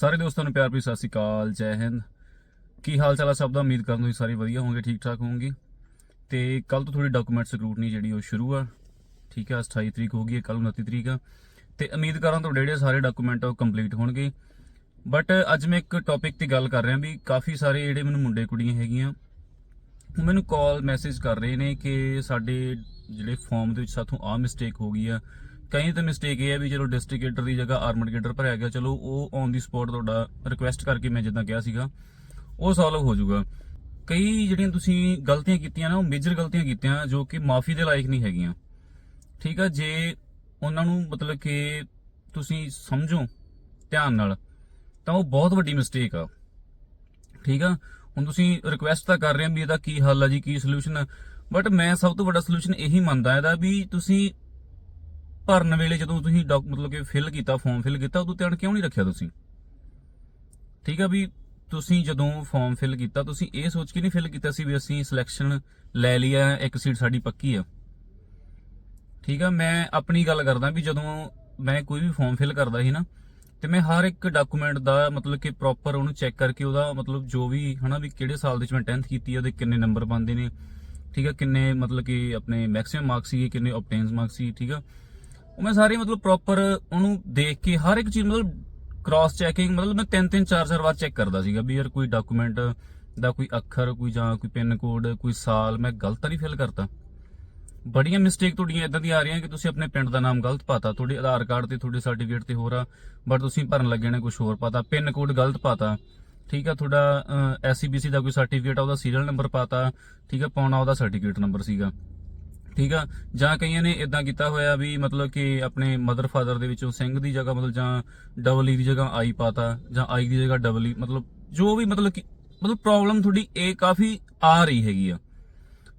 ਸਾਰੇ ਦੋਸਤਾਂ ਨੂੰ ਪਿਆਰ ਭਰੀ ਸਤਿ ਸ਼੍ਰੀ ਅਕਾਲ, ਜੈ ਹਿੰਦ। ਕੀ ਹਾਲ ਚਾਲ ਆ ਸਭ ਦਾ? ਉਮੀਦ ਕਰਦਾ ਤੁਸੀਂ ਸਾਰੇ ਵਧੀਆ ਹੋਵੋਗੇ ਠੀਕ ਠਾਕ ਹੋਵੋਗੇ। ਤੇ ਕੱਲ ਤੋਂ ਥੋੜੀ ਡਾਕੂਮੈਂਟ ਸਕਰੂਟਨੀ ਜਿਹੜੀ ਉਹ ਸ਼ੁਰੂ ਆ। ਠੀਕ ਆ 28 ਤਰੀਕ ਹੋ ਗਈ ਹੈ ਕੱਲ 29 ਤਰੀਕ ਆ। ਤੇ ਉਮੀਦ ਕਰਾਂ ਤੁਹਾਡੇ ਜਿਹੜੇ ਸਾਰੇ ਡਾਕੂਮੈਂਟ ਉਹ ਕੰਪਲੀਟ ਹੋਣਗੇ। ਬਟ ਅੱਜ ਮੈਂ ਇੱਕ ਟੌਪਿਕ ਤੇ ਗੱਲ ਕਰ ਰਿਹਾ ਵੀ ਕਾਫੀ ਸਾਰੇ ਜਿਹੜੇ ਮੈਨੂੰ ਮੁੰਡੇ ਕੁੜੀਆਂ ਹੈਗੀਆਂ, ਉਹ ਮੈਨੂੰ ਕਾਲ ਮੈਸੇਜ ਕਰ ਰਹੇ ਨੇ ਕਿ ਸਾਡੇ ਜਿਹੜੇ ਫਾਰਮ ਦੇ ਵਿੱਚ ਸਾਥੋਂ ਆਹ ਮਿਸਟੇਕ ਹੋ ਗਈ ਆ। ਕਈ ਤਾਂ ਮਿਸਟੇਕ ਇਹ ਹੈ ਵੀ ਚਲੋ ਡਿਸਟ੍ਰਿਕਟ ਗੇਟਰ ਦੀ ਜਗ੍ਹਾ ਆਰਮਡ ਗੇਟਰ ਭਰਿਆ ਗਿਆ, ਚਲੋ ਉਹ ਔਨ ਦੀ ਸਪੌਟ ਤੁਹਾਡਾ ਰਿਕੁਐਸਟ ਕਰਕੇ ਮੈਂ ਜਿੱਦਾਂ ਕਿਹਾ ਸੀਗਾ, ਉਹ ਸੋਲਵ ਹੋ ਜਾਊਗਾ। ਕਈ ਜਿਹੜੀਆਂ ਤੁਸੀਂ ਗਲਤੀਆਂ ਕੀਤੀਆਂ ਨਾ, ਉਹ ਮੇਜਰ ਗਲਤੀਆਂ ਕੀਤੀਆਂ ਜੋ ਕਿ ਮਾਫੀ ਦੇ ਲਾਇਕ ਨਹੀਂ ਹੈਗੀਆਂ। ਠੀਕ ਆ, ਜੇ ਉਹਨਾਂ ਨੂੰ ਮਤਲਬ ਕਿ ਤੁਸੀਂ ਸਮਝੋ ਧਿਆਨ ਨਾਲ, ਤਾਂ ਉਹ ਬਹੁਤ ਵੱਡੀ ਮਿਸਟੇਕ ਆ। ਠੀਕ ਆ, ਹੁਣ ਤੁਸੀਂ ਰਿਕੁਐਸਟ ਤਾਂ ਕਰ ਰਹੇ ਹੋ ਵੀ ਇਹਦਾ ਕੀ ਹੱਲ ਆ ਜੀ, ਕੀ ਸੋਲੂਸ਼ਨ ਆ ਬਟ ਮੈਂ ਸਭ ਤੋਂ ਵੱਡਾ ਸੋਲੂਸ਼ਨ ਇਹੀ ਮੰਨਦਾ, ਇਹਦਾ ਵੀ ਤੁਸੀਂ ਭਰਨ ਵੇਲੇ ਜਦੋਂ ਤੁਸੀਂ ਡਾਕ ਮਤਲਬ ਕਿ ਫਿਲ ਕੀਤਾ ਫਾਰਮ ਫਿਲ ਕੀਤਾ, ਉਦੋਂ ਧਿਆਨ ਕਿਉਂ ਨਹੀਂ ਰੱਖਿਆ ਤੁਸੀਂ? ਠੀਕ ਆ ਵੀ ਤੁਸੀਂ ਜਦੋਂ ਫਾਰਮ ਫਿਲ ਕੀਤਾ, ਤੁਸੀਂ ਇਹ ਸੋਚ ਕੇ ਨਹੀਂ ਫਿਲ ਕੀਤਾ ਸੀ ਵੀ ਅਸੀਂ ਸਿਲੈਕਸ਼ਨ ਲੈ ਲਈ ਆ, ਇੱਕ ਸੀਟ ਸਾਡੀ ਪੱਕੀ ਆ? ਠੀਕ ਆ, ਮੈਂ ਆਪਣੀ ਗੱਲ ਕਰਦਾ ਵੀ ਜਦੋਂ ਮੈਂ ਕੋਈ ਵੀ ਫਾਰਮ ਫਿਲ ਕਰਦਾ ਸੀ ਨਾ, ਤੇ ਮੈਂ ਹਰ ਇੱਕ ਡਾਕੂਮੈਂਟ ਦਾ ਮਤਲਬ ਕਿ ਪ੍ਰੋਪਰ ਉਹਨੂੰ ਚੈੱਕ ਕਰਕੇ ਉਹਦਾ ਮਤਲਬ ਜੋ ਵੀ, ਹਨਾ ਵੀ ਕਿਹੜੇ ਸਾਲ ਦੇ ਵਿੱਚ ਮੈਂ 10th ਕੀਤੀ ਹੈ ਉਹਦੇ ਕਿੰਨੇ ਨੰਬਰ ਬੰਦੇ ਨੇ, ਠੀਕ ਆ, ਕਿੰਨੇ ਮਤਲਬ ਕਿ ਆਪਣੇ ਮੈਕਸਿਮਮ ਮਾਰਕਸ ਸੀਗੇ, ਕਿੰਨੇ ਆਬਟੇਨਸ ਮਾਰਕਸ ਸੀ, ਠੀਕ ਆ? ਉਹ ਮੈਂ ਸਾਰੇ ਮਤਲਬ ਪ੍ਰੋਪਰ ਉਹਨੂੰ ਦੇਖ ਕੇ ਹਰ ਇੱਕ ਚੀਜ਼ ਮਤਲਬ ਕ੍ਰਾਸ ਚੈਕਿੰਗ ਮਤਲਬ ਮੈਂ ਤਿੰਨ ਤਿੰਨ, ਚਾਰ ਚਾਰ ਵਾਰ ਚੈੱਕ ਕਰਦਾ ਸੀਗਾ ਵੀ ਯਾਰ ਕੋਈ ਡਾਕੂਮੈਂਟ ਦਾ ਕੋਈ ਅੱਖਰ, ਕੋਈ ਜਾਂ ਕੋਈ ਪਿੰਨ ਕੋਡ ਕੋਈ ਸਾਲ ਮੈਂ ਗਲਤ ਨਹੀਂ ਫਿਲ ਕਰਤਾ। ਬੜੀਆਂ ਮਿਸਟੇਕ ਤੁਹਾਡੀਆਂ ਇਦਾਂ ਦੀਆਂ ਆ ਰਹੀਆਂ ਕਿ ਤੁਸੀਂ ਆਪਣੇ ਪਿੰਡ ਦਾ ਨਾਮ ਗਲਤ ਪਾਤਾ, ਤੁਹਾਡੇ ਆਧਾਰ ਕਾਰਡ ਤੇ, ਤੁਹਾਡੇ ਸਰਟੀਫਿਕੇਟ ਤੇ ਹੋਰ ਆ ਬਟ ਤੁਸੀਂ ਭਰਨ ਲੱਗੇ ਨੇ ਕੁਝ ਹੋਰ ਪਾਤਾ ਪਿੰਨ ਕੋਡ ਗਲਤ ਪਾਤਾ। ਠੀਕ ਆ, ਤੁਹਾਡਾ ਐਸਸੀਬੀਸੀ ਦਾ ਕੋਈ ਸਰਟੀਫਿਕੇਟ ਆ, ਉਹਦਾ ਸੀਰੀਅਲ ਨੰਬਰ ਪਾਤਾ। ਠੀਕ ਆ, ਪਾਉਣਾ ਉਹਦਾ ਸਰਟੀਫਿਕੇਟ ਨੰਬਰ ਸੀਗਾ। ਠੀਕ ਆ? ਜਾਂ ਕਈਆਂ ਨੇ ਇਦਾਂ ਕੀਤਾ ਹੋਇਆ ਵੀ ਮਤਲਬ ਕਿ ਆਪਣੇ ਮਦਰ ਫਾਦਰ ਦੇ ਵਿੱਚੋਂ ਸਿੰਘ ਦੀ ਜਗ੍ਹਾ ਮਤਲਬ ਜਾਂ ਡਬਲ ਈ e ਦੀ ਜਗ੍ਹਾ ਆਈ ਪਾਤਾ ਜਾਂ ਆਈ ਦੀ ਜਗ੍ਹਾ ਡਬਲ ਈ e, ਮਤਲਬ ਜੋ ਵੀ ਮਤਲਬ ਕਿ ਮਤਲਬ ਪ੍ਰੋਬਲਮ ਤੁਹਾਡੀ ਇਹ ਕਾਫੀ ਆ ਰਹੀ ਹੈਗੀ ਆ।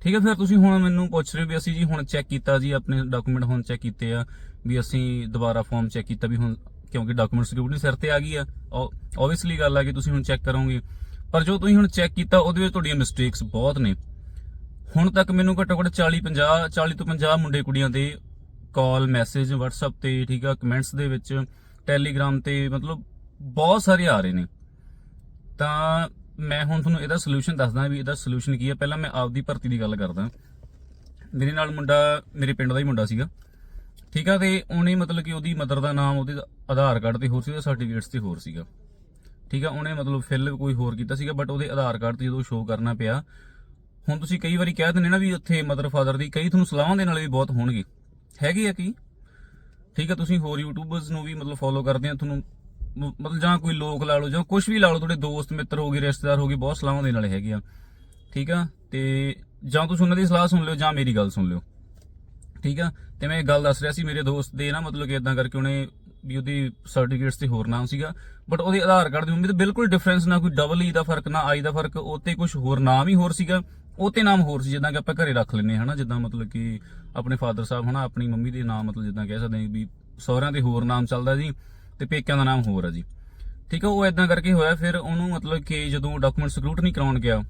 ਠੀਕ ਹੈ ਫਿਰ ਤੁਸੀਂ ਹੁਣ ਮੈਨੂੰ ਪੁੱਛ ਰਹੇ ਹੋ ਵੀ ਅਸੀਂ ਜੀ ਹੁਣ ਚੈੱਕ ਕੀਤਾ ਜੀ, ਆਪਣੇ ਡਾਕੂਮੈਂਟ ਹੁਣ ਚੈੱਕ ਕੀਤੇ ਆ ਵੀ ਅਸੀਂ ਦੁਬਾਰਾ ਫਾਰਮ ਚੈੱਕ ਕੀਤਾ ਵੀ ਹੁਣ ਕਿਉਂਕਿ ਡਾਕੂਮੈਂਟ ਸਿਕਿਉਰਿਟੀ ਸਿਰ ਤੇ ਆ ਗਈ ਆ। ਆਬਵੀਅਸਲੀ ਗੱਲ ਆ ਕਿ ਤੁਸੀਂ ਹੁਣ ਚੈੱਕ ਕਰੋਗੇ। ਪਰ ਜੋ ਤੁਸੀਂ ਹੁਣ ਚੈੱਕ ਕੀਤਾ, ਉਹਦੇ ਵਿੱਚ ਤੁਹਾਡੀਆਂ ਮਿਸਟੇਕਸ ਬਹੁਤ ਨੇ। ਹੁਣ ਤੱਕ ਮੈਨੂੰ ਘੱਟੋ ਘੱਟ 40 50 40 ਤੋਂ 50 ਮੁੰਡੇ ਕੁੜੀਆਂ ਦੇ ਕਾਲ ਮੈਸੇਜ WhatsApp ਤੇ, ਠੀਕ ਆ ਕਮੈਂਟਸ ਦੇ ਵਿੱਚ ਟੈਲੀਗ੍ਰਾਮ ਤੇ, ਮਤਲਬ ਬਹੁਤ ਸਾਰੇ ਆ ਰਹੇ ਨੇ। ਤਾਂ ਮੈਂ ਹੁਣ ਤੁਹਾਨੂੰ ਇਹਦਾ ਸੋਲੂਸ਼ਨ ਦੱਸਦਾ ਵੀ ਇਹਦਾ ਸੋਲੂਸ਼ਨ ਕੀ ਹੈ ਪਹਿਲਾਂ ਮੈਂ ਆਪਦੀ ਭਰਤੀ ਦੀ ਗੱਲ ਕਰਦਾ। ਮੇਰੇ ਨਾਲ ਮੁੰਡਾ, ਮੇਰੇ ਪਿੰਡ ਦਾ ਹੀ ਮੁੰਡਾ ਸੀਗਾ। ਠੀਕ ਆ, ਤੇ ਉਹਨੇ ਮਤਲਬ ਕਿ ਉਹਦੀ ਮਦਰ ਦਾ ਨਾਮ, ਉਹਦੇ ਆਧਾਰ ਕਾਰਡ ਤੇ ਹੋਰ ਸੀ, ਉਹਦੇ ਸਰਟੀਫਿਕੇਟਸ ਤੇ ਹੋਰ ਸੀਗਾ। ਠੀਕ ਆ, ਉਹਨੇ ਮਤਲਬ ਫਿਲ ਕੋਈ ਹੋਰ ਕੀਤਾ ਸੀਗਾ ਬਟ ਉਹਦੇ ਆਧਾਰ ਕਾਰਡ ਤੇ ਜਦੋਂ ਸ਼ੋਅ ਕਰਨਾ ਪਿਆ ਹੁਣ ਤੁਸੀਂ ਕਈ ਵਾਰੀ ਕਹਿ ਦਿੰਦੇ ਨਾ ਵੀ ਉੱਥੇ ਮਦਰ ਫਾਦਰ ਦੀ, ਕਈ ਤੁਹਾਨੂੰ ਸਲਾਹਾਂ ਦੇ ਨਾਲ ਵੀ ਬਹੁਤ ਹੋਣਗੇ। ਹੈਗੇ ਆ ਕੀ? ਠੀਕ ਆ, ਤੁਸੀਂ ਹੋਰ ਯੂਟਿਊਬਰਸ ਨੂੰ ਵੀ ਮਤਲਬ ਫੋਲੋ ਕਰਦੇ ਆ, ਤੁਹਾਨੂੰ ਮ- ਮਤਲਬ ਜਾਂ ਕੋਈ ਲੋਕ ਲਾ ਲਓ, ਜਾਂ ਕੁਝ ਵੀ ਲਾ ਲਓ, ਤੁਹਾਡੇ ਦੋਸਤ, ਮਿੱਤਰ ਹੋ ਗਏ, ਰਿਸ਼ਤੇਦਾਰ ਹੋ ਗਏ, ਬਹੁਤ ਸਲਾਹਾਂ ਦੇ ਨਾਲ ਹੈਗੇ ਆ। ਠੀਕ ਆ, ਤੇ ਜਾਂ ਤੁਸੀਂ ਉਹਨਾਂ ਦੀ ਸਲਾਹ ਸੁਣ ਲਿਓ, ਜਾਂ ਮੇਰੀ ਗੱਲ ਸੁਣ ਲਿਓ। ਠੀਕ ਆ, ਤੇ ਮੈਂ ਇਹ ਗੱਲ ਦੱਸ ਰਿਹਾ ਸੀ, ਮੇਰੇ ਦੋਸਤ ਦੇ ਨਾ ਮਤਲਬ ਕਿ ਇਦਾਂ ਕਰਕੇ ਉਹਨੇ ਵੀ ਉਹਦੀ ਸਰਟੀਫਿਕੇਟਸ ਤੇ ਹੋਰ ਨਾਮ ਸੀਗਾ ਬਟ ਉਹਦੇ ਆਧਾਰ ਕਾਰਡ ਦੀ ਮੰਮੀ ਤੇ ਬਿਲਕੁਲ ਡਿਫਰੈਂਸ ਨਾ, ਕੋਈ ਡਬਲ ਈ e ਦਾ ਫ਼ਰਕ ਨਾ ਆਈ ਦਾ ਫ਼ਰਕ ਉਹਤੇ ਕੁਝ ਹੋਰ ਨਾਮ ਹੀ ਹੋਰ ਸੀਗਾ। ਉਹ ਤੇ ਨਾਮ ਹੋਰ ਸੀ, ਜਿੱਦਾਂ ਕਿ ਆਪਾਂ ਘਰੇ ਰੱਖ ਲੈਨੇ ਹਨਾ? ਜਿੱਦਾਂ ਮਤਲਬ ਕਿ ਆਪਣੇ ਫਾਦਰ ਸਾਹਿਬ, ਹਨਾ? ਆਪਣੀ ਮੰਮੀ ਦੇ ਨਾਮ ਮਤਲਬ ਜਿੱਦਾਂ ਕਹਿ ਸਕਦੇ ਹਾਂ ਵੀ ਸਹੁਰਿਆਂ ਦੇ ਹੋਰ ਨਾਮ ਚੱਲਦਾ ਜੀ ਤੇ ਪੇਕਿਆਂ ਦਾ ਨਾਮ ਹੋਰ ਆ ਜੀ। ਠੀਕ ਆ, ਉਹ ਇਦਾਂ ਕਰਕੇ ਹੋਇਆ, ਫਿਰ ਉਹਨੂੰ ਮਤਲਬ ਕਿ ਜਦੋਂ ਡਾਕੂਮੈਂਟ ਸਕਰੂਟਨੀ ਕਰਾਉਣ ਗਿਆ,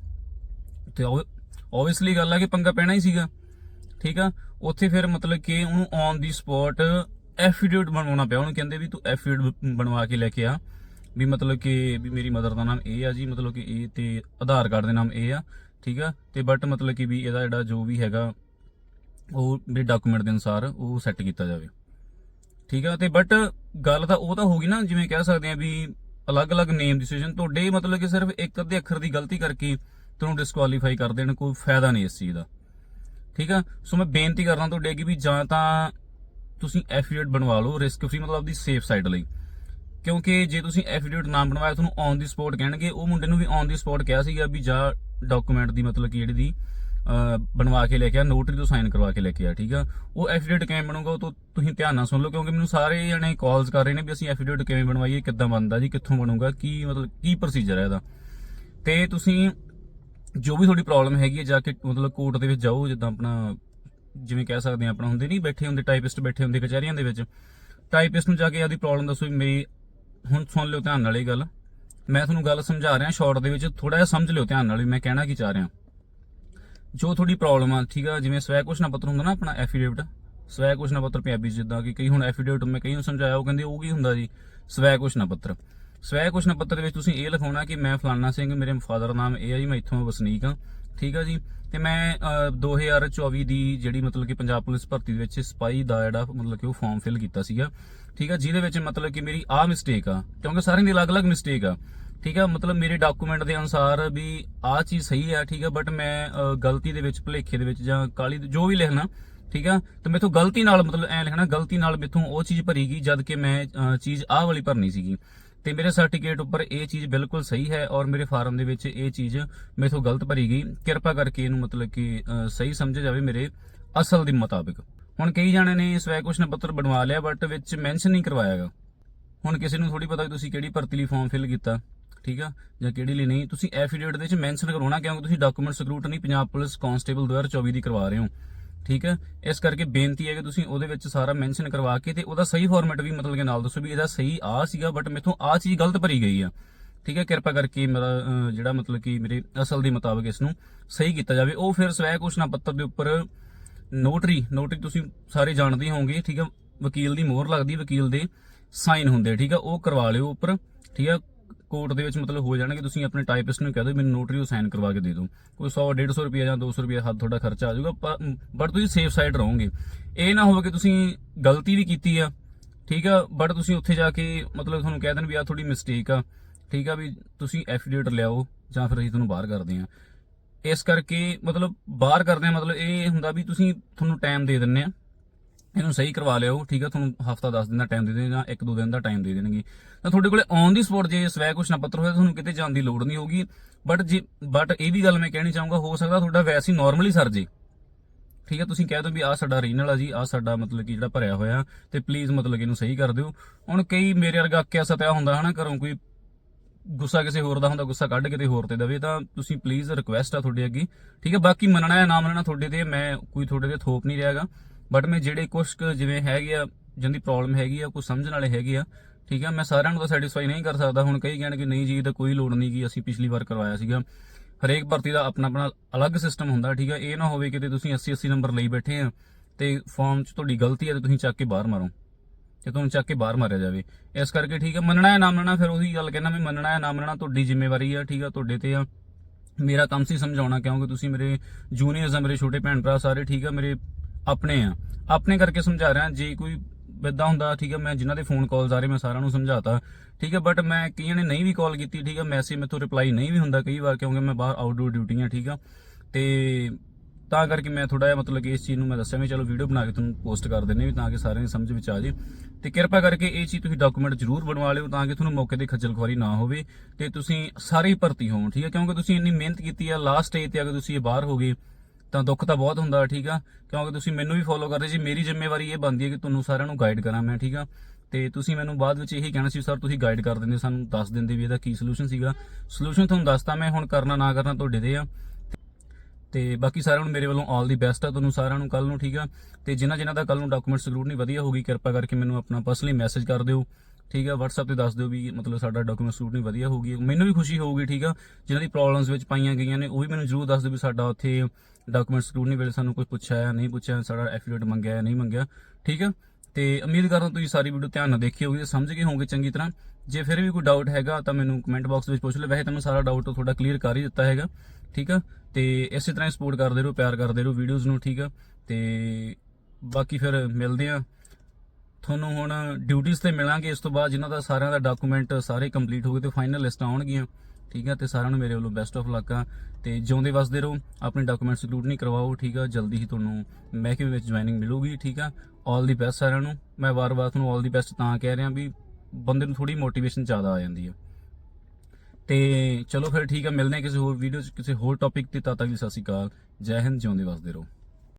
ਤੇ ਓਬਵੀਅਸਲੀ ਗੱਲ ਆ ਕਿ ਪੰਗਾ ਪੈਣਾ ਹੀ ਸੀਗਾ। ਠੀਕ ਆ? ਉੱਥੇ ਫਿਰ ਮਤਲਬ ਕਿ ਉਹਨੂੰ ਔਨ ਦੀ ਸਪੌਟ ਐਫੀਡੇਵਿਟ ਬਣਵਾਉਣਾ ਪਿਆ। ਉਹਨੂੰ ਕਹਿੰਦੇ ਵੀ ਤੂੰ ਐਫੀਡੇਵਿਟ ਬਣਵਾ ਕੇ ਲੈ ਕੇ ਆ। ਵੀ ਮਤਲਬ ਕਿ ਵੀ ਮੇਰੀ ਮਦਰ ਦਾ ਨਾਮ ਇਹ ਆ ਜੀ। ਮਤਲਬ ਕਿ ਇਹ ਤੇ ਆਧਾਰ ਕਾਰਡ ਦੇ ਨਾਮ ਇਹ ਆ। ਠੀਕ ਆ? ਤੇ ਬਟ ਮਤਲਬ ਕਿ ਵੀ ਇਹਦਾ ਜਿਹੜਾ ਜੋ ਵੀ ਹੈਗਾ, ਉਹ ਮੇਰੇ ਡਾਕੂਮੈਂਟ ਦੇ ਅਨੁਸਾਰ ਉਹ ਸੈੱਟ ਕੀਤਾ ਜਾਵੇ। ਠੀਕ ਆ? ਤੇ ਬਟ ਗੱਲ ਤਾਂ ਉਹ ਤਾਂ ਹੋ ਗਈ ਨਾ, ਜਿਵੇਂ ਕਹਿ ਸਕਦੇ ਆ ਵੀ ਅਲੱਗ-ਅਲੱਗ ਨੇਮ ਡਿਸੀਜਨ ਤੁਹਾਡੇ ਮਤਲਬ ਕਿ ਸਿਰਫ ਇੱਕ ਅੱਧੇ ਅੱਖਰ ਦੀ ਗਲਤੀ ਕਰਕੇ ਤੁਹਾਨੂੰ ਡਿਸਕੁਆਲੀਫਾਈ ਕਰ ਦੇਣ ਕੋਈ ਫਾਇਦਾ ਨਹੀਂ ਇਸ ਚੀਜ਼ ਦਾ। ਠੀਕ ਆ? ਸੋ ਮੈਂ ਬੇਨਤੀ ਕਰਦਾ ਤੁਹਾਡੇ ਅੱਗੇ ਵੀ ਜਾਂ ਤਾਂ ਤੁਸੀਂ ਐਫੀਡੇਵਿਟ ਬਣਵਾ ਲਓ ਰਿਸਕ ਫ੍ਰੀ ਮਤਲਬ ਆਪਦੀ ਸੇਫ ਸਾਈਡ ਲਈ। ਕਿਉਂਕਿ ਜੇ ਤੁਸੀਂ ਐਫੀਡੇਵਿਟ ਨਾ ਬਣਵਾਇਆ, ਤੁਹਾਨੂੰ ਔਨ ਦੀ ਸਪੌਟ ਕਹਿਣਗੇ। ਉਹ ਮੁੰਡੇ ਨੂੰ ਵੀ ਔਨ ਦੀ ਸਪੌਟ ਕਿਹਾ ਸੀਗਾ ਵੀ ਜਾ ਡਾਕੂਮੈਂਟ ਦੀ ਮਤਲਬ ਕਿ ਜਿਹੜੀ ਦੀ ਬਣਵਾ ਕੇ ਲੈ ਕੇ ਆ ਨੋਟਰੀ ਤੋਂ ਸਾਈਨ ਕਰਵਾ ਕੇ ਲੈ ਕੇ ਆ, ਠੀਕ ਆ? ਉਹ ਐਫੀਡੇਵਿਟ ਕਿਵੇਂ ਬਣੂਗਾ ਉਹ ਤੋਂ ਤੁਸੀਂ ਧਿਆਨ ਨਾਲ ਸੁਣ ਲਓ, ਕਿਉਂਕਿ ਮੈਨੂੰ ਸਾਰੇ ਜਣੇ ਕਾਲਸ ਕਰ ਰਹੇ ਨੇ ਵੀ ਅਸੀਂ ਐਫੀਡੇਵਿਟ ਕਿਵੇਂ ਬਣਵਾਈਏ, ਕਿੱਦਾਂ ਬਣਦਾ ਜੀ, ਕਿੱਥੋਂ ਬਣੂਗਾ, ਕੀ ਮਤਲਬ, ਕੀ ਪ੍ਰੋਸੀਜਰ ਹੈ ਇਹਦਾ। ਤੇ ਤੁਸੀਂ ਜੋ ਵੀ ਤੁਹਾਡੀ ਪ੍ਰੋਬਲਮ ਹੈਗੀ ਹੈ ਜਾ ਕੇ ਮਤਲਬ ਕੋਰਟ ਦੇ ਵਿੱਚ ਜਾਓ, ਜਿੱਦਾਂ ਆਪਣਾ ਜਿਵੇਂ ਕਹਿ ਸਕਦੇ ਆ, ਆਪਣਾ ਹੁੰਦੇ ਨਹੀਂ ਬੈਠੇ ਹੁੰਦੇ ਟਾਈਪਿਸਟ ਬੈਠੇ ਹੁੰਦੇ ਕਚਹਿਰੀਆਂ ਦੇ ਵਿੱਚ। ਟਾਈਪਿਸਟ ਨੂੰ ਜਾ ਕੇ ਆਦੀ ਪ੍ਰੋਬਲਮ ਦੱਸੋ ਵੀ ਮੇਰੀ ਹੁਣ ਸੁਣ ਲਿਓ ਧਿਆਨ ਨਾਲ ਇਹ ਗੱਲ। ਮੈਂ ਤੁਹਾਨੂੰ ਗੱਲ ਸਮਝਾ ਰਿਹਾ ਸ਼ਾਰਟ ਦੇ ਵਿੱਚ ਥੋੜਾ ਜਿਹਾ ਸਮਝ ਲਿਓ ਧਿਆਨ ਨਾਲ ਵੀ ਮੈਂ ਕਹਿਣਾ ਕੀ ਚਾਹ ਰਿਹਾ। ਜੋ ਤੁਹਾਡੀ ਪ੍ਰੋਬਲਮ ਆ, ਠੀਕ ਆ, ਜਿਵੇਂ ਸਵੈ ਘੋਸ਼ਣਾ ਪੱਤਰ ਹੁੰਦਾ ਨਾ ਆਪਣਾ ਐਫੀਡੇਵਿਟ ਸਵੈ ਘੋਸ਼ਣਾ ਪੱਤਰ ਪੰਜਾਬੀ 'ਚ ਜਿੱਦਾਂ ਕਿ ਕਈ ਹੁਣ ਐਫੀਡੇਵਿਟ ਮੈਂ ਕਈ ਨੂੰ ਸਮਝਾਇਆ, ਉਹ ਕਹਿੰਦੇ ਉਹ ਕੀ ਹੁੰਦਾ ਜੀ? ਸਵੈ ਘੋਸ਼ਣਾ ਪੱਤਰ। ਸਵੈ ਕੁਸ਼ਨਾ ਪੱਤਰ ਦੇ ਵਿੱਚ ਤੁਸੀਂ ਇਹ ਲਿਖਾਉਣਾ ਕਿ ਮੈਂ ਫਲਾਨਾ ਸਿੰਘ, ਮੇਰੇ ਫਾਦਰ ਨਾਮ ਇਹ ਹੈ ਜੀ, ਮੈਂ ਇੱਥੋਂ ਵਸਨੀਕ ਹਾਂ। ਠੀਕ ਆ ਜੀ? ਤੇ ਮੈਂ ਅਹ, 2024 ਦੀ ਜਿਹੜੀ ਮਤਲਬ ਕਿ ਪੰਜਾਬ ਪੁਲਿਸ ਭਰਤੀ ਦੇ ਵਿੱਚ ਸਪਾਈ ਦਾ ਜਿਹੜਾ ਮਤਲਬ ਕਿ ਉਹ ਫਾਰਮ ਫਿਲ ਕੀਤਾ ਸੀਗਾ। ਠੀਕ ਆ? ਜਿਹਦੇ ਵਿੱਚ ਮਤਲਬ ਕਿ ਮੇਰੀ ਆਹ ਮਿਸਟੇਕ ਆ ਕਿਉਂਕਿ ਸਾਰਿਆਂ ਦੀ ਅਲੱਗ-ਅਲੱਗ ਮਿਸਟੇਕ ਆ। ਠੀਕ ਆ? ਮਤਲਬ ਮੇਰੇ ਡਾਕੂਮੈਂਟ ਦੇ ਅਨੁਸਾਰ ਵੀ ਆਹ ਚੀਜ਼ ਸਹੀ ਆ ਠੀਕ ਆ? ਬਟ ਮੈਂ ਗਲਤੀ ਦੇ ਵਿੱਚ ਭੁਲੇਖੇ ਦੇ ਵਿੱਚ ਜਾਂ ਕਾਲੀ ਜੋ ਵੀ ਲਿਖਣਾ ਠੀਕ ਆ? ਤੇ ਮੇਥੋਂ ਗਲਤੀ ਨਾਲ ਮਤਲਬ ਐ ਲਿਖਣਾ ਗਲਤੀ ਨਾਲ ਮੇਥੋਂ ਉਹ ਚੀਜ਼ ਭਰੀ ਗਈ ਜਦ ਕਿ ਮੈਂ ਚੀਜ਼ ਆਹ ਵਾਲੀ ਭਰਨੀ ਸੀਗੀ। ਤੇ ਮੇਰੇ ਸਰਟੀਫਿਕੇਟ ਉੱਪਰ ਇਹ ਚੀਜ਼ ਬਿਲਕੁਲ ਸਹੀ ਹੈ ਔਰ ਮੇਰੇ ਫਾਰਮ ਦੇ ਵਿੱਚ ਇਹ ਚੀਜ਼ ਮੇਥੋਂ ਗਲਤ ਭਰੀ ਗਈ। ਕਿਰਪਾ ਕਰਕੇ ਇਹਨੂੰ ਮਤਲਬ ਕਿ ਸਹੀ ਸਮਝਿਆ ਜਾਵੇ ਮੇਰੇ ਅਸਲ ਦੇ ਮੁਤਾਬਿਕ। ਹੁਣ ਕਈ ਜਾਣੇ ਨੇ ਸਵੈ ਕੁਸ਼ਨਾ ਪੱਤਰ ਬਣਵਾ ਲਿਆ ਬਟ ਵਿੱਚ ਮੈਂਸ਼ਨ ਨਹੀਂ ਕਰਵਾਇਆਗਾ ਹੁਣ ਕਿਸੇ ਨੂੰ ਥੋੜੀ ਪਤਾ ਕਿ ਤੁਸੀਂ ਕਿਹੜੀ ਭਰਤੀ ਲਈ ਫਾਰਮ ਫਿਲ ਕੀਤਾ, ਠੀਕ ਆ? ਜਾਂ ਕਿਹੜੀ ਲਈ ਨਹੀਂ। ਤੁਸੀਂ ਐਫੀਡੇਵਿਟ ਦੇ ਵਿੱਚ ਮੈਂਸ਼ਨ ਕਰਵਾਉਣਾ ਕਿਉਂਕਿ ਤੁਸੀਂ document scrutiny Punjab police constable 2024 ਦੀ ਕਰਵਾ ਰਹੇ ਹੋ। ਠੀਕ ਹੈ? ਇਸ ਕਰਕੇ ਬੇਨਤੀ ਹੈ ਕਿ ਤੁਸੀਂ ਉਹਦੇ ਵਿੱਚ ਸਾਰਾ ਮੈਂਸ਼ਨ ਕਰਵਾ ਕੇ ਤੇ ਉਹਦਾ ਸਹੀ ਫਾਰਮੈਟ ਵੀ ਮਤਲਬ ਕਿ ਨਾਲ ਦੱਸੋ ਵੀ ਇਹਦਾ ਸਹੀ ਆ ਸੀਗਾ ਬਟ ਮੇਥੋਂ ਆ ਚੀਜ਼ ਗਲਤ ਭਰੀ ਗਈ ਆ। ਠੀਕ ਹੈ? ਕਿਰਪਾ ਕਰਕੇ ਮੇਰਾ ਜਿਹੜਾ ਮਤਲਬ ਕਿ ਮੇਰੇ ਅਸਲ ਦੇ ਮੁਤਾਬਕ ਇਸ ਨੂੰ ਸਹੀ ਕੀਤਾ ਜਾਵੇ। ਉਹ ਫਿਰ ਸਵੈ ਘੋਸ਼ਣਾ ਪੱਤਰ ਦੇ ਉੱਪਰ ਨੋਟਰੀ ਨੋਟਰੀ ਤੁਸੀਂ ਸਾਰੇ ਜਾਣਦੇ ਹੋਵੋਗੇ, ਠੀਕ ਹੈ? ਵਕੀਲ ਦੀ ਮੋਹਰ ਲੱਗਦੀ, ਵਕੀਲ ਦੇ ਸਾਈਨ ਹੁੰਦੇ, ਠੀਕ ਹੈ? ਉਹ ਕਰਵਾ ਲਿਓ ਉੱਪਰ, ਠੀਕ ਹੈ? ਕੋਰਟ ਦੇ ਵਿੱਚ ਮਤਲਬ ਹੋ ਜਾਣਗੇ, ਤੁਸੀਂ ਆਪਣੇ ਟਾਈਪਿਸਟ ਨੂੰ ਕਹਿ ਦਿਓ ਮੈਨੂੰ ਨੋਟਰੀ ਉਹ ਸਾਈਨ ਕਰਵਾ ਕੇ ਦੇ ਦਿਓ। ਕੋਈ 100 150 ਰੁਪਏ ਜਾਂ 200 ਰੁਪਏ ਹੱਦ ਤੁਹਾਡਾ ਖਰਚਾ ਆ ਜਾਊਗਾ ਬਟ ਤੁਸੀਂ ਸੇਫ ਸਾਈਡ ਰਹੋਗੇ। ਇਹ ਨਾ ਹੋਵੇ ਕਿ ਤੁਸੀਂ ਗਲਤੀ ਵੀ ਕੀਤੀ ਆ, ਠੀਕ ਆ ਬਟ ਤੁਸੀਂ ਉੱਥੇ ਜਾ ਕੇ ਮਤਲਬ ਤੁਹਾਨੂੰ ਕਹਿ ਦੇਣ ਵੀ ਆ ਥੋੜੀ ਮਿਸਟੇਕ ਆ, ਠੀਕ ਆ ਵੀ ਤੁਸੀਂ ਐਫੀਡੇਵਿਟ ਲਿਆਓ ਜਾਂ ਫਿਰ ਅਸੀਂ ਤੁਹਾਨੂੰ ਬਾਹਰ ਕਰਦੇ ਆ। ਇਸ ਕਰਕੇ ਮਤਲਬ ਬਾਹਰ ਕਰਦੇ ਆ, ਮਤਲਬ ਇਹ ਹੁੰਦਾ ਵੀ ਤੁਸੀਂ ਤੁਹਾਨੂੰ ਟਾਈਮ ਦੇ ਦਿੰਨੇ ਆ। ਇਹਨੂੰ ਸਹੀ ਕਰਵਾ ਲਿਓ, ਠੀਕ ਹੈ ਤੁਹਾਨੂੰ ਹਫਤਾ 10 ਦਿਨ ਦਾ ਟਾਈਮ ਦੇ ਦੇਣਗੇ ਜਾਂ 1-2 ਦਿਨ ਦਾ ਟਾਈਮ ਦੇ ਦੇਣਗੇ। ਤਾਂ ਤੁਹਾਡੇ ਕੋਲੇ ਔਨ ਦੀ ਸਪੋਟ ਜੇ ਸਵੈ ਕੁਛ ਨਾ ਪੱਤਰ ਹੋਇਆ, ਤੁਹਾਨੂੰ ਕਿਤੇ ਜਾਣ ਦੀ ਲੋੜ ਨਹੀਂ ਹੋਊਗੀ। ਬਟ ਜੇ ਬਟ ਇਹ ਵੀ ਗੱਲ ਮੈਂ ਕਹਿਣੀ ਚਾਹੂੰਗਾ, ਹੋ ਸਕਦਾ ਤੁਹਾਡਾ ਵੈਸੇ ਹੀ ਨਾਰਮਲੀ ਸਰ ਜੇ। ਠੀਕ ਹੈ ਤੁਸੀਂ ਕਹਿ ਦਿਓ ਵੀ ਆਹ ਸਾਡਾ ਰੀਜਨਲ ਆ ਜੀ, ਆਹ ਸਾਡਾ ਮਤਲਬ ਕਿ ਜਿਹੜਾ ਭਰਿਆ ਹੋਇਆ, ਤੇ ਪਲੀਜ਼ ਮਤਲਬ ਕਿ ਇਹਨੂੰ ਸਹੀ ਕਰ ਦਿਓ। ਹੁਣ ਕਈ ਮੇਰੇ ਵਰਗਾ ਅੱਕਿਆ ਸਤਿਆ ਹੁੰਦਾ ਹਨਾ, ਘਰੋਂ ਕੋਈ ਗੁੱਸਾ ਕਿਸੇ ਹੋਰ ਦਾ ਹੁੰਦਾ, ਗੁੱਸਾ ਕੱਢ ਕੇ ਤੇ ਹੋਰ ਤੇ ਦਵੇ, ਤਾਂ ਤੁਸੀਂ ਪਲੀਜ਼ ਰਿਕੁਐਸਟ ਆ ਤੁਹਾਡੇ ਅੱਗੇ। ਠੀਕ ਹੈ ਬਾਕੀ ਮੰਨਣਾ ਹੈ ਨਾ ਮੰਨਣਾ ਤੁਹਾਡੇ ਤੇ, ਮੈਂ ਕੋਈ ਤੁਹਾਡੇ ਤੇ ਥੋਪ ਨਹੀਂ ਰਿਹਾਗਾ। ਬਟ ਮੈਂ ਜਿਹੜੇ ਕੁਛ ਕੁ ਜਿਵੇਂ ਹੈਗੇ ਆ ਜਿੰਦੀ ਪ੍ਰੋਬਲਮ ਹੈਗੀ ਆ ਕੁਝ ਸਮਝਣ ਵਾਲੇ ਹੈਗੇ ਆ, ਠੀਕ ਆ, ਮੈਂ ਸਾਰਿਆਂ ਨੂੰ ਤਾਂ ਸੈਟੀਸਫਾਈ ਨਹੀਂ ਕਰ ਸਕਦਾ। ਹੁਣ ਕਈ ਕਹਿਣ ਕਿ ਨਹੀਂ ਜੀ ਤਾਂ ਕੋਈ ਲੋੜ ਨਹੀਂ ਕਿ ਅਸੀਂ ਪਿਛਲੀ ਵਾਰ ਕਰਵਾਇਆ ਸੀਗਾ। ਹਰੇਕ ਭਰਤੀ ਦਾ ਆਪਣਾ ਆਪਣਾ ਅਲੱਗ ਸਿਸਟਮ ਹੁੰਦਾ, ਠੀਕ ਆ। ਇਹ ਨਾ ਹੋਵੇ ਕਿ ਤੁਸੀਂ 80 80 ਨੰਬਰ ਲਈ ਬੈਠੇ ਆ ਤੇ ਫਾਰਮ 'ਚ ਤੁਹਾਡੀ ਗਲਤੀ ਹੈ ਤੇ ਤੁਸੀਂ ਚੱਕ ਕੇ ਬਾਹਰ ਮਾਰੋ। ਤੇ ਤੁਹਾਨੂੰ ਚੱਕ ਕੇ ਬਾਹਰ ਮਾਰਿਆ ਜਾਵੇ। ਇਸ ਕਰਕੇ ਠੀਕ ਹੈ ਮੰਨਣਾ ਹੈ, ਨਾ ਮੰਨਣਾ, ਫਿਰ ਉਹੀ ਗੱਲ ਕਹਿੰਦਾ ਮੈਂ ਮੰਨਣਾ ਹੈ, ਨਾ ਮੰਨਣਾ, ਤੁਹਾਡੀ ਜ਼ਿੰਮੇਵਾਰੀ ਆ, ਠੀਕ ਆ, ਤੁਹਾਡੇ ਤੇ ਆ। ਮੇਰਾ ਕੰਮ ਸੀ ਸਮਝਾਉਣਾ, ਕਿਉਂਕਿ ਤੁਸੀਂ ਮੇਰੇ ਜੂਨੀਅਰਸ ਆ, ਮੇਰੇ ਛੋਟੇ ਭੈਣ ਭਰਾ ਸਾਰੇ, ਠੀਕ ਆ, ਮੇਰੇ ਆਪਣੇ ਆ। ਆਪਣੇ ਕਰਕੇ ਸਮਝਾ ਰਿਹਾ, ਜੇ ਕੋਈ ਇਦਾਂ ਹੁੰਦਾ, ਠੀਕ ਆ, ਮੈਂ ਜਿਨ੍ਹਾਂ ਦੇ ਫੋਨ ਕਾਲਸ ਆ ਰਹੇ, ਮੈਂ ਸਾਰਿਆਂ ਨੂੰ ਸਮਝਾਤਾ, ਠੀਕ ਹੈ ਬਟ ਮੈਂ ਕਈਆਂ ਨੇ ਨਹੀਂ ਵੀ ਕਾਲ ਕੀਤੀ, ਠੀਕ ਆ ਮੈਸੇਜ ਮੇਥੋਂ ਰਿਪਲਾਈ ਨਹੀਂ ਵੀ ਹੁੰਦਾ ਕਈ ਵਾਰ, ਕਿਉਂਕਿ ਮੈਂ ਬਾਹਰ ਆਊਟਡੋਰ ਡਿਊਟੀ ਡਿਊਟੀਆਂ ਠੀਕ ਆ। ਤੇ ਤਾਂ ਕਰਕੇ ਮੈਂ ਥੋੜਾ ਜਿਹਾ ਮਤਲਬ ਕਿ ਇਸ ਚੀਜ਼ ਨੂੰ ਮੈਂ ਦੱਸਿਆ ਵੀ ਚਲੋ ਵੀਡੀਓ ਬਣਾ ਕੇ ਤੁਹਾਨੂੰ ਪੋਸਟ ਕਰ ਦਿੰਨੇ ਵੀ ਤਾਂ ਕਿ ਸਾਰਿਆਂ ਦੀ ਸਮਝ ਵਿੱਚ ਆ ਜੇ। ਤੇ ਕਿਰਪਾ ਕਰਕੇ ਇਹ ਚੀਜ਼ ਤੁਸੀਂ ਡਾਕੂਮੈਂਟ ਜ਼ਰੂਰ ਬਣਵਾ ਲਿਓ ਤਾਂ ਕਿ ਤੁਹਾਨੂੰ ਮੌਕੇ ਤੇ ਖੱਜਲ ਖੁਆਰੀ ਨਾ ਹੋਵੇ ਤੇ ਤੁਸੀਂ ਸਾਰੇ ਹੀ ਭਰਤੀ ਹੋਵੋ, ਠੀਕ ਹੈ ਕਿਉਂਕਿ ਤੁਸੀਂ ਇੰਨੀ ਮਿਹਨਤ ਕੀਤੀ ਆ ਲਾਸਟ ਸਟੇਜ ਤੇ ਅਗਰ ਤੁਸੀਂ ਇਹ ਬਾਹਰ ਹੋ ਗਏ ਤਾਂ ਦੁੱਖ ਤਾਂ ਬਹੁਤ ਹੁੰਦਾ, ਠੀਕ ਆ? ਕਿਉਂਕਿ ਤੁਸੀਂ ਮੈਨੂੰ ਵੀ ਫੋਲੋ ਕਰਦੇ ਜੀ, ਮੇਰੀ ਜ਼ਿੰਮੇਵਾਰੀ ਇਹ ਬਣਦੀ ਹੈ ਕਿ ਤੁਹਾਨੂੰ ਸਾਰਿਆਂ ਨੂੰ ਗਾਈਡ ਕਰਾਂ ਮੈਂ, ਠੀਕ ਆ? ਤੇ ਤੁਸੀਂ ਮੈਨੂੰ ਬਾਅਦ ਵਿੱਚ ਇਹੀ ਕਹਿਣਾ ਸੀ, ਸਰ, ਤੁਸੀਂ ਗਾਈਡ ਕਰ ਦਿੰਦੇ ਸਾਨੂੰ, ਦੱਸ ਦਿੰਦੇ ਵੀ ਇਹਦਾ ਕੀ ਸੋਲੂਸ਼ਨ ਸੀਗਾ? ਸੋਲੂਸ਼ਨ ਤੁਹਾਨੂੰ ਦੱਸਤਾ ਮੈਂ, ਹੁਣ ਕਰਨਾ ਨਾ ਕਰਨਾ ਤੁਹਾਡੇ ਦੇ ਆ। ਤੇ ਬਾਕੀ ਸਾਰਿਆਂ ਨੂੰ ਮੇਰੇ ਵੱਲੋਂ ਆਲ ਦੀ ਬੈਸਟ ਆ ਤੁਹਾਨੂੰ ਸਾਰਿਆਂ ਨੂੰ ਕੱਲ ਨੂੰ, ਠੀਕ ਆ? ਤੇ ਜਿਨ੍ਹਾਂ ਜਿਨ੍ਹਾਂ ਦਾ ਕੱਲ ਨੂੰ ਡਾਕੂਮੈਂਟਸ ਡਾਕੂਮੈਂਟ ਨਹੀਂ, ਵਧੀਆ ਹੋਗੀ ਕਿਰਪਾ ਕਰਕੇ ਮੈਨੂੰ ਆਪਣਾ ਪਰਸਨਲੀ ਮੈਸੇਜ ਕਰ ਦਿਓ। ਠੀਕ ਆ, WhatsApp ਤੇ ਦੱਸ ਦਿਓ ਵੀ ਮਤਲਬ ਸਾਡਾ ਡਾਕੂਮੈਂਟ ਸਕਰੂਟਨੀ ਵਧੀਆ ਹੋਊਗੀ। ਮੈਨੂੰ ਵੀ ਖੁਸ਼ੀ ਹੋਊਗੀ, ਠੀਕ ਆ। ਜਿਨ੍ਹਾਂ ਦੀ ਪ੍ਰੋਬਲਮਸ ਵਿੱਚ ਪਾਈਆਂ ਗਈਆਂ ਨੇ, ਉਹ ਵੀ ਮੈਨੂੰ ਜਰੂਰ ਦੱਸ ਦਿਓ ਵੀ ਸਾਡਾ ਉੱਥੇ ਡਾਕੂਮੈਂਟ ਨਹੀਂ ਵੇਲੇ ਸਾਨੂੰ ਕੁਝ ਪੁੱਛਿਆ ਹੈ ਨਹੀਂ ਪੁੱਛਿਆ, ਸਾਡਾ ਐਫੀਡੇਵਿਟ ਮੰਗਿਆ ਹੈ ਨਹੀਂ ਮੰਗਿਆ, ਠੀਕ ਆ। ਤੇ ਉਮੀਦ ਕਰਦਾ ਤੁਸੀਂ ਸਾਰੀ ਵੀਡੀਓ ਧਿਆਨ ਨਾਲ ਦੇਖੀ ਹੋਗੀ ਤੇ ਸਮਝ ਗਏ ਹੋਗੇ ਚੰਗੀ ਤਰ੍ਹਾਂ। ਜੇ ਫਿਰ ਵੀ ਕੋਈ ਡਾਊਟ ਹੈਗਾ ਤਾਂ ਮੈਨੂੰ ਕਮੈਂਟ ਬਾਕਸ ਵਿੱਚ ਪੁੱਛ ਲਓ। ਵੈਸੇ ਤਾਂ ਮੈਂ ਸਾਰਾ ਡਾਊਟ ਤੁਹਾਡਾ ਕਲੀਅਰ ਕਰ ਹੀ ਦਿੱਤਾ ਹੈਗਾ, ਠੀਕ ਆ। ਤੇ ਇਸੇ ਤਰ੍ਹਾਂ ਸਪੋਰਟ ਕਰਦੇ ਰਹੋ, ਪਿਆਰ ਕਰਦੇ ਰਹੋ ਵੀਡੀਓਜ਼ ਨੂੰ, ਠੀਕ ਆ। ਤੇ ਬਾਕੀ ਫਿਰ ਮਿਲਦੇ ਆ। ਤੁਹਾਨੂੰ ਹੁਣ ਡਿਊਟੀਆਂ ਤੇ ਮਿਲਾਂਗੇ, ਇਸ ਤੋਂ ਬਾਅਦ ਜਿਨ੍ਹਾਂ ਦਾ ਸਾਰਿਆਂ ਦਾ ਡਾਕੂਮੈਂਟ ਸਾਰੇ ਕੰਪਲੀਟ ਹੋ ਗਏ ਤੇ ਫਾਈਨਲ ਲਿਸਟ ਆਉਣਗੀਆਂ, ਠੀਕ ਆ? ਤੇ ਸਾਰਿਆਂ ਨੂੰ ਮੇਰੇ ਵੱਲੋਂ ਬੈਸਟ ਆਫ ਲੱਕ ਆ। ਤੇ ਜਿਉਂਦੇ ਵਸਦੇ ਰਹੋ, ਆਪਣੇ ਡਾਕੂਮੈਂਟ ਸਕਰੂਟਨੀ ਕਰਵਾਓ, ਠੀਕ ਆ? ਜਲਦੀ ਹੀ ਤੁਹਾਨੂੰ ਮਹਿਕਮੇ ਵਿੱਚ ਜੁਆਇਨਿੰਗ ਮਿਲੂਗੀ, ਠੀਕ ਆ? ਆਲ ਦੀ ਬੈਸਟ ਸਾਰਿਆਂ ਨੂੰ। ਮੈਂ ਵਾਰ-ਵਾਰ ਤੁਹਾਨੂੰ ਆਲ ਦੀ ਬੈਸਟ ਤਾਂ ਕਹਿ ਰਿਹਾ ਵੀ ਬੰਦੇ ਨੂੰ ਥੋੜੀ ਮੋਟੀਵੇਸ਼ਨ ਜ਼ਿਆਦਾ ਆ ਜਾਂਦੀ ਆ। ਤੇ ਚਲੋ ਫਿਰ ਠੀਕ ਆ, ਮਿਲਦੇ ਆ ਕਿਸੇ ਹੋਰ ਵੀਡੀਓ 'ਚ, ਕਿਸੇ ਹੋਰ ਟੌਪਿਕ ਤੇ, ਤਦ ਤੱਕ ਲਈ ਸਤਿ ਸ਼੍ਰੀ ਅਕਾਲ। ਜੈ ਹਿੰਦ, ਜਿਉਂਦੇ ਵਸਦੇ ਰਹੋ।